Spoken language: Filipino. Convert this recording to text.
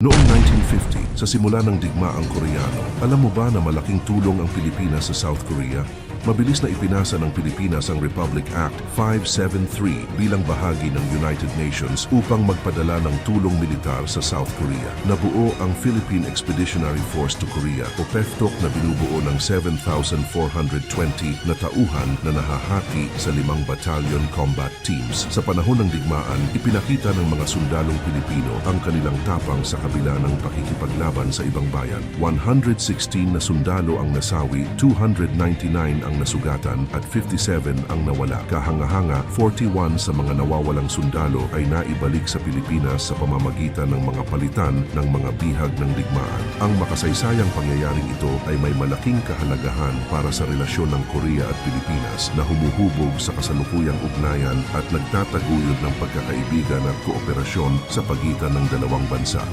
Noong 1950, sa simula ng digmaang Koreano, alam mo ba na malaking tulong ang Pilipinas sa South Korea? Mabilis na ipinasa ng Pilipinas ang Republic Act 573 bilang bahagi ng United Nations upang magpadala ng tulong militar sa South Korea. Nabuo ang Philippine Expeditionary Force to Korea o PEFTOC na binubuo ng 7,420 na tauhan na nahahati sa limang battalion combat teams. Sa panahon ng digmaan, ipinakita ng mga sundalong Pilipino ang kanilang tapang sa kabila ng pakikipaglaban sa ibang bayan. 116 na sundalo ang nasawi, 299 ang nasugatan at 57 ang nawala. Kahanga-hanga, 41 sa mga nawawalang sundalo ay naibalik sa Pilipinas sa pamamagitan ng mga palitan ng mga bihag ng digmaan. Ang makasaysayang pangyayaring ito ay may malaking kahalagahan para sa relasyon ng Korea at Pilipinas na humuhubog sa kasalukuyang ugnayan at nagtataguyod ng pagkakaibigan at kooperasyon sa pagitan ng dalawang bansa.